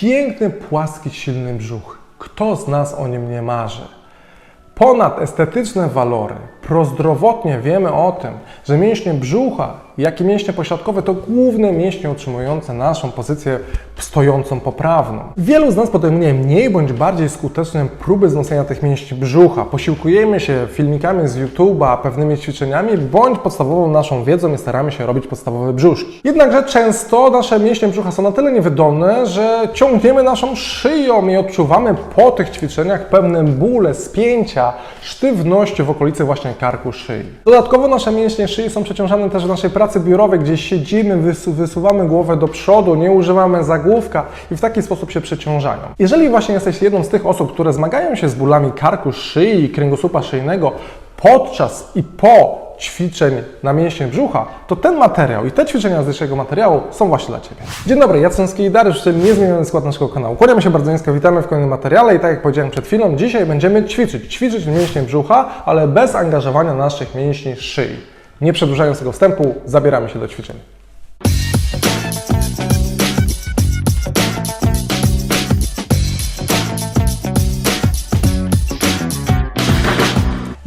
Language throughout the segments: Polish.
piękny, płaski, silny brzuch. Kto z nas o nim nie marzy? Ponad estetyczne walory, prozdrowotnie wiemy o tym, że mięśnie brzucha, jak i mięśnie pośladkowe to główne mięśnie utrzymujące naszą pozycję stojącą poprawną. Wielu z nas podejmuje mniej bądź bardziej skuteczne próby wzmocnienia tych mięśni brzucha. Posiłkujemy się filmikami z YouTube'a, pewnymi ćwiczeniami, bądź podstawową naszą wiedzą i staramy się robić podstawowe brzuszki. Jednakże często nasze mięśnie brzucha są na tyle niewydolne, że ciągniemy naszą szyją i odczuwamy po tych ćwiczeniach pewne bóle, spięcia, sztywność w okolicy właśnie karku szyi. Dodatkowo nasze mięśnie szyi są przeciążane też w naszej pracy biurowej, gdzie siedzimy, wysu wysuwamy głowę do przodu, nie używamy zagłówka i w taki sposób się przeciążają. Jeżeli właśnie jesteś jedną z tych osób, które zmagają się z bólami karku szyi i kręgosłupa szyjnego podczas i po ćwiczeń na mięśnie brzucha, to ten materiał i te ćwiczenia z dzisiejszego materiału są właśnie dla Ciebie. Dzień dobry, Jacynski i Dariusz, czyli niezmieniony skład naszego kanału. Kłaniamy się bardzo nisko, witamy w kolejnym materiale i tak jak powiedziałem przed chwilą, dzisiaj będziemy ćwiczyć. Ćwiczyć mięśnie brzucha, ale bez angażowania naszych mięśni szyi. Nie przedłużając tego wstępu, zabieramy się do ćwiczeń.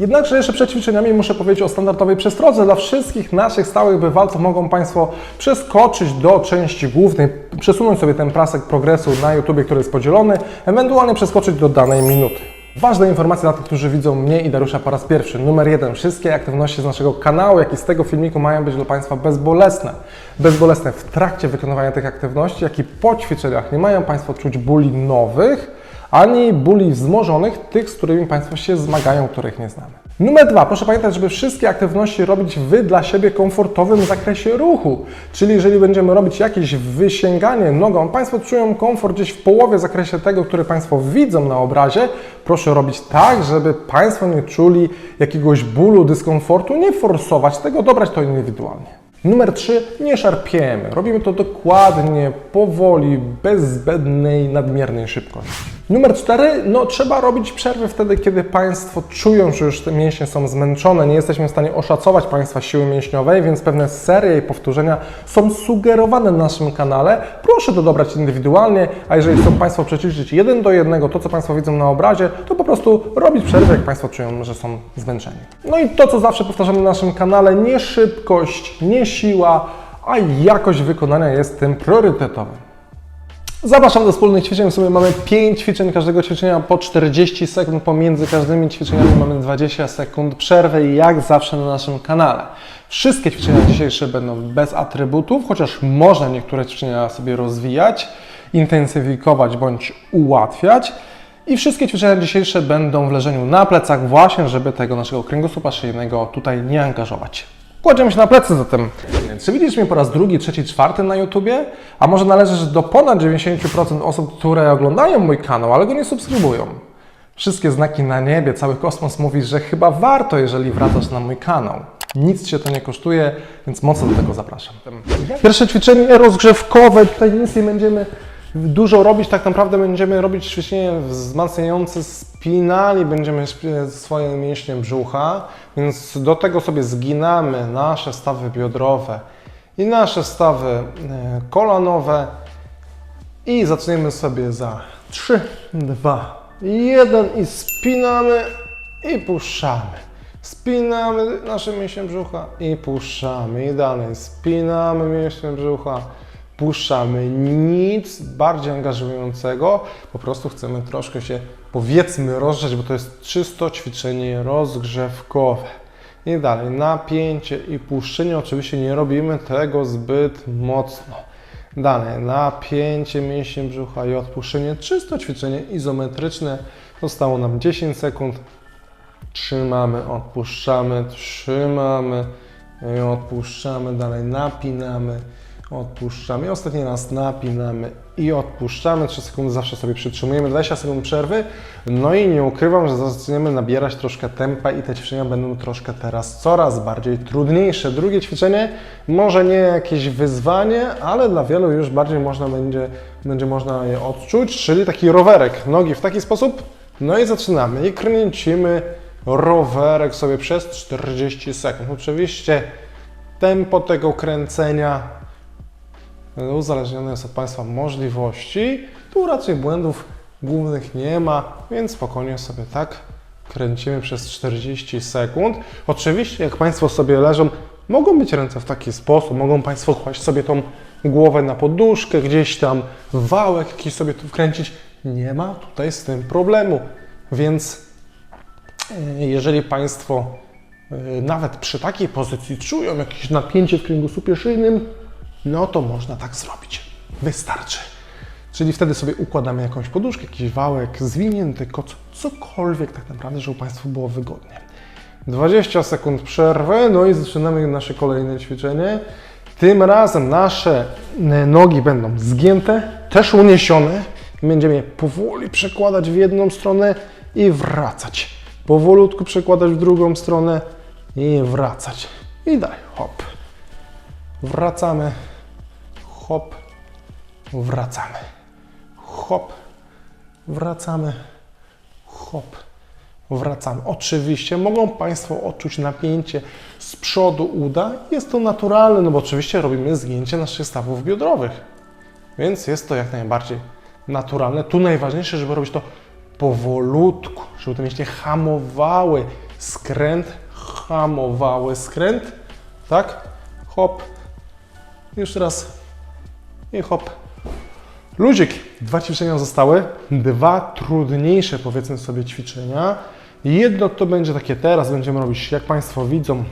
Jednakże jeszcze przed ćwiczeniami muszę powiedzieć o standardowej przestrodze. Dla wszystkich naszych stałych bywalców mogą Państwo przeskoczyć do części głównej, przesunąć sobie ten pasek progresu na YouTube, który jest podzielony, ewentualnie przeskoczyć do danej minuty. Ważna informacja dla tych, którzy widzą mnie i Dariusza po raz pierwszy. Numer jeden. Wszystkie aktywności z naszego kanału, jak i z tego filmiku mają być dla Państwa bezbolesne. Bezbolesne w trakcie wykonywania tych aktywności, jak i po ćwiczeniach. Nie mają Państwo czuć bóli nowych, ani bóli wzmożonych, tych, z którymi Państwo się zmagają, których nie znamy. Numer dwa, proszę pamiętać, żeby wszystkie aktywności robić Wy dla siebie komfortowym zakresie ruchu. Czyli jeżeli będziemy robić jakieś wysięganie nogą, Państwo czują komfort gdzieś w połowie zakresie tego, który Państwo widzą na obrazie, proszę robić tak, żeby Państwo nie czuli jakiegoś bólu, dyskomfortu, nie forsować tego, dobrać to indywidualnie. Numer 3. Nie szarpiemy. Robimy to dokładnie, powoli, bez zbędnej, nadmiernej szybkości. Numer 4. No, trzeba robić przerwy wtedy, kiedy Państwo czują, że już te mięśnie są zmęczone. Nie jesteśmy w stanie oszacować Państwa siły mięśniowej, więc pewne serie i powtórzenia są sugerowane na naszym kanale. Proszę to dobrać indywidualnie, a jeżeli chcą Państwo przećwiczyć jeden do jednego to, co Państwo widzą na obrazie, to po prostu robić przerwy, jak Państwo czują, że są zmęczeni. No i to, co zawsze powtarzamy na naszym kanale, nie szybkość, nie siła, a jakość wykonania jest tym priorytetowym. Zapraszam do wspólnych ćwiczeń. W sumie mamy 5 ćwiczeń, każdego ćwiczenia po 40 sekund. Pomiędzy każdymi ćwiczeniami mamy 20 sekund przerwy, jak zawsze na naszym kanale. Wszystkie ćwiczenia dzisiejsze będą bez atrybutów, chociaż można niektóre ćwiczenia sobie rozwijać, intensyfikować bądź ułatwiać. I wszystkie ćwiczenia dzisiejsze będą w leżeniu na plecach, właśnie żeby tego naszego kręgosłupa szyjnego tutaj nie angażować. Kładziemy się na plecy zatem. Czy widzisz mnie po raz drugi, trzeci, czwarty na YouTubie? A może należysz do ponad 90% osób, które oglądają mój kanał, ale go nie subskrybują? Wszystkie znaki na niebie, cały kosmos mówi, że chyba warto, jeżeli wracasz na mój kanał. Nic Cię to nie kosztuje, więc mocno do tego zapraszam. Pierwsze ćwiczenie rozgrzewkowe, tutaj nic nie będziemy dużo robić, tak naprawdę będziemy robić ćwiczenie wzmacniające spinali, będziemy swoje mięśnie brzucha, więc do tego sobie zginamy nasze stawy biodrowe i nasze stawy e, kolanowe i zaczniemy sobie za 3, 2, 1 i spinamy i puszczamy. Spinamy nasze mięśnie brzucha i puszczamy. I dalej spinamy mięśnie brzucha, puszczamy. Nic bardziej angażującego. Po prostu chcemy troszkę się, powiedzmy, rozgrzać, bo to jest czysto ćwiczenie rozgrzewkowe. I dalej napięcie i puszczenie. Oczywiście nie robimy tego zbyt mocno. Dalej napięcie mięśni brzucha i odpuszczenie. Czysto ćwiczenie izometryczne. Zostało nam 10 sekund. Trzymamy, odpuszczamy, trzymamy i odpuszczamy, dalej napinamy, odpuszczamy. I ostatni raz napinamy i odpuszczamy. 3 sekundy zawsze sobie przytrzymujemy, 20 sekund przerwy. No i nie ukrywam, że zaczniemy nabierać troszkę tempa i te ćwiczenia będą troszkę teraz coraz bardziej trudniejsze. Drugie ćwiczenie może nie jakieś wyzwanie, ale dla wielu już bardziej można będzie, będzie można je odczuć, czyli taki rowerek. Nogi w taki sposób. No i zaczynamy i kręcimy rowerek sobie przez 40 sekund. Oczywiście tempo tego kręcenia uzależnione jest od Państwa możliwości. Tu raczej błędów głównych nie ma, więc spokojnie sobie tak kręcimy przez 40 sekund. Oczywiście, jak Państwo sobie leżą, mogą być ręce w taki sposób, mogą Państwo kłaść sobie tą głowę na poduszkę, gdzieś tam wałek jakiś sobie tu wkręcić. Nie ma tutaj z tym problemu, więc e, jeżeli Państwo e, nawet przy takiej pozycji czują jakieś napięcie w kręgosłupie szyjnym, no to można tak zrobić. Wystarczy. Czyli wtedy sobie układamy jakąś poduszkę, jakiś wałek, zwinięty koc, cokolwiek tak naprawdę, żeby Państwu było wygodnie. 20 sekund przerwy, no i zaczynamy nasze kolejne ćwiczenie. Tym razem nasze e, nogi będą zgięte, też uniesione. Będziemy je powoli przekładać w jedną stronę i wracać. Powolutku przekładać w drugą stronę i wracać. I dalej, hop. Wracamy, hop, wracamy. Hop, wracamy, hop, wracamy. Oczywiście mogą Państwo odczuć napięcie z przodu uda. Jest to naturalne, no bo oczywiście robimy zgięcie naszych stawów biodrowych. Więc jest to jak najbardziej naturalne. Tu najważniejsze, żeby robić to powolutku, żeby te mięśnie hamowały skręt, hamowały skręt. Tak? Hop. Jeszcze raz. I hop. Luzik. Dwa ćwiczenia zostały. Dwa trudniejsze, powiedzmy sobie, ćwiczenia. Jedno to będzie takie teraz, będziemy robić, jak Państwo widzą,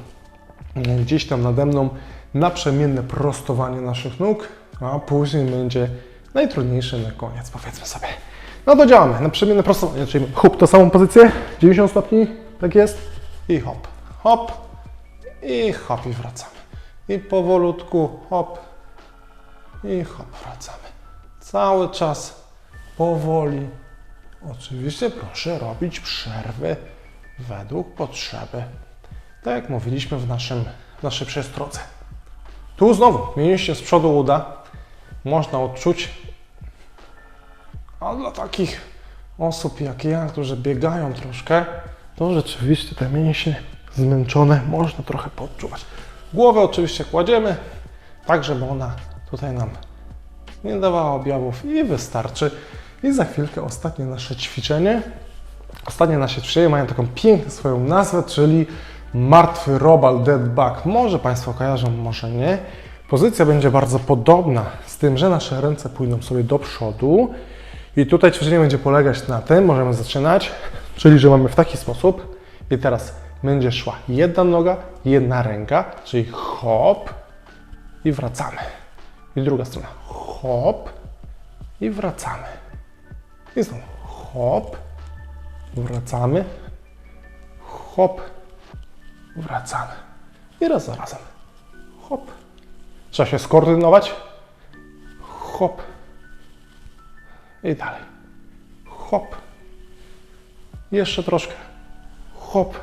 gdzieś tam nade mną, naprzemienne prostowanie naszych nóg, a później będzie najtrudniejsze na koniec, powiedzmy sobie. No to działamy. Naprzemienne prostowanie, czyli hop, to samą pozycję, 90 stopni, tak jest, i hop, hop, i hop, i wracamy. I powolutku, hop, i hop, wracamy. Cały czas powoli. Oczywiście proszę robić przerwy według potrzeby. Tak jak mówiliśmy w, naszym, w naszej przestrodze. Tu znowu mięśnie z przodu uda można odczuć, a dla takich osób jak ja, którzy biegają troszkę, to rzeczywiście te mięśnie zmęczone można trochę podczuwać. Głowę oczywiście kładziemy, tak żeby ona tutaj nam nie dawała objawów i wystarczy. I za chwilkę ostatnie nasze ćwiczenie. Ostatnie nasze ćwiczenie mają taką piękną swoją nazwę, czyli martwy robal dead bug. Może Państwo kojarzą, może nie. Pozycja będzie bardzo podobna, z tym, że nasze ręce pójdą sobie do przodu. I tutaj ćwiczenie będzie polegać na tym, możemy zaczynać, czyli że mamy w taki sposób. I teraz będzie szła jedna noga, jedna ręka, czyli hop i wracamy. I druga strona. Hop i wracamy. I znowu hop, wracamy, hop, wracamy. I raz za razem. Hop. Trzeba się skoordynować. Hop. I dalej. Hop. Jeszcze troszkę. Hop.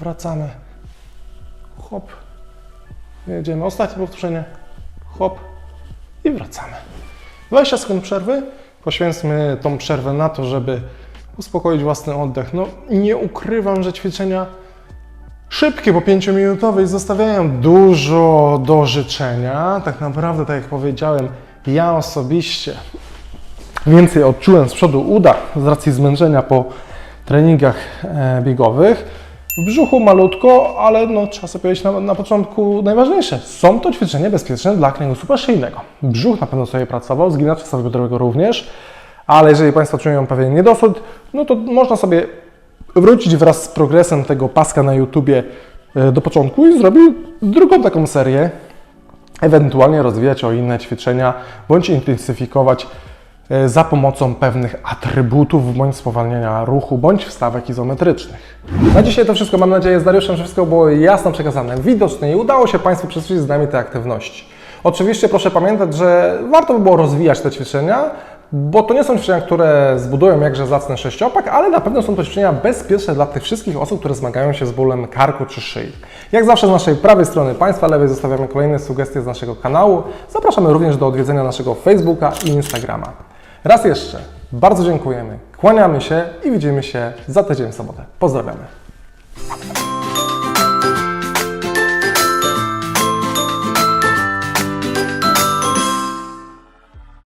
Wracamy. Hop. Jedziemy. Ostatnie powtórzenie. Hop. I wracamy. 20 sekund przerwy. Poświęcmy tą przerwę na to, żeby uspokoić własny oddech. No nie ukrywam, że ćwiczenia szybkie, po 5-minutowej zostawiają dużo do życzenia. Tak naprawdę, tak jak powiedziałem, ja osobiście więcej odczułem z przodu uda z racji zmęczenia po treningach e, biegowych. W brzuchu malutko, ale no, trzeba sobie powiedzieć na, na początku najważniejsze. Są to ćwiczenia bezpieczne dla kręgosłupa szyjnego. Brzuch na pewno sobie pracował, zginacze stawu biodrowego również, ale jeżeli Państwo czują pewien niedosyt, no to można sobie wrócić wraz z progresem tego paska na YouTubie e, do początku i zrobić drugą taką serię, ewentualnie rozwijać o inne ćwiczenia, bądź intensyfikować za pomocą pewnych atrybutów, bądź spowalniania ruchu, bądź wstawek izometrycznych. Na dzisiaj to wszystko, mam nadzieję, z Dariuszem, że wszystko było jasno przekazane, widoczne i udało się Państwu przećwiczyć z nami te aktywności. Oczywiście proszę pamiętać, że warto by było rozwijać te ćwiczenia, bo to nie są ćwiczenia, które zbudują jakże zacny sześciopak, ale na pewno są to ćwiczenia bezpieczne dla tych wszystkich osób, które zmagają się z bólem karku czy szyi. Jak zawsze z naszej prawej strony Państwa lewej zostawiamy kolejne sugestie z naszego kanału. Zapraszamy również do odwiedzenia naszego Facebooka i Instagrama. Raz jeszcze bardzo dziękujemy, kłaniamy się i widzimy się za tydzień w sobotę. Pozdrawiamy.